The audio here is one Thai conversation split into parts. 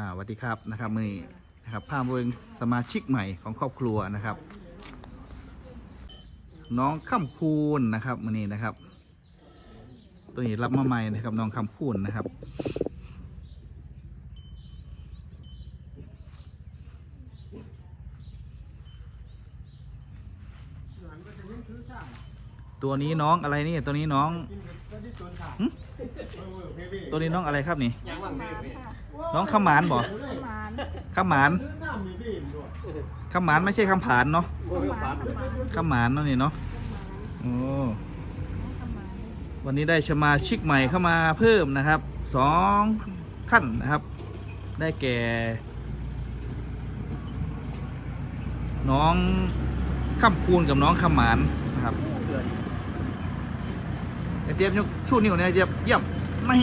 อ่าสวัสดีครับนะครับมือนี้นะครับภาพเวงสมาชิกใหม่ของครอบครัวนะครับ น้องข้ามคูนนะครับมือนี้นะครับ ตัวนี้รับมาใหม่นะครับน้องคำคูนนะครับตัวนี้น้องอะไรนี่ตัวนี้น้องหึตัวนี้น้องอะไรครับนี่หมา นค่ะน้องขมานบ่หมานขมานขมานไม่ใช่คำผานเนาะหมานหมานขมานเนาะนี่เนาะโอ้หมานวันนี้ได้สมาชิกใหม่เข้ามาเพิ่มนะครับสองขั้นนะครับ ได้แก่ น้องข้ามคูนกับน้องขมานนะครับไอเตียบยกชูนิ้วเนี่ยไอเตียบเยี่ยม ไม่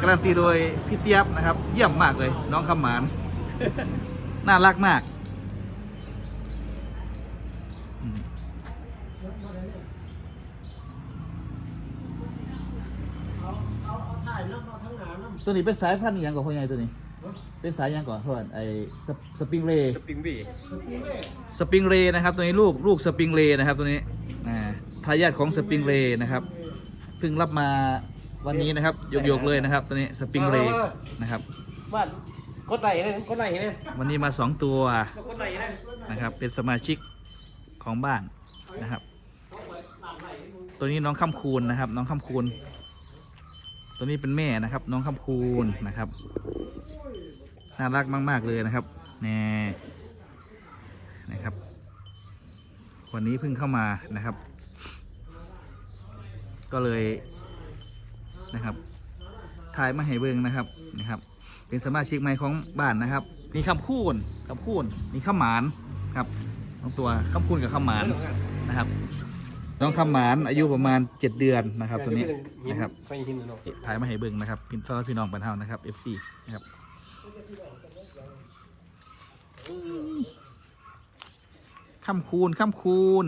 การันตีโดยพี่เตียบนะครับ เยี่ยมมากเลย น้องขมาน น่ารักมากอืมตัวนี้เป็นสายพันธุ์อหย่างก่อนพ่อใหญ่ตัวนี้ เป็นสายอหยังก่อนพ่อไอสปสปริงเรย์สปริงบีสปริงเรย์นะครับ ตัวนี้ลูกลูกสปริงเรย์นะครับ ตัวนี้อ่าทายาทของสปริงเรย์นะครับเพิ่งรับมา วันนี้นะครับยกๆเลยนะครับ ตัวนี้สปริงเรย์นะครับบ้านกดไหลเลยกดไหลเลยวันนี้มาสองตัวกดไหลเลยนะครับ เป็นสมาชิกของบ้านนะครับ ตัวนี้น้องข้ามคูนนะครับ น้องข้ามคูนตัวนี้เป็นแม่นะครับ น้องข้ามคูนนะครับน่ารักมาก ๆ เลยนะครับแน่นะครับ วันนี้เพิ่งเข้ามานะครับ ก็เลย นะครับถ่ายมาให้เบิ่งนะครับนะครับ เป็นสมาชิกใหม่ของบ้านนะครับมีคำคูนคำคูนมีข้าหมานครับน้องตัวคำคูนกับข้าหมานนะครับน้องข้าหมานอายุประมาณ 7 เดือนนะครับตัวนี้นะครับถ่ายมาให้เบิ่งนะครับพี่ต้องพี่น้องปันเทานะครับ FC นะครับข้ามคูนข้ามคูน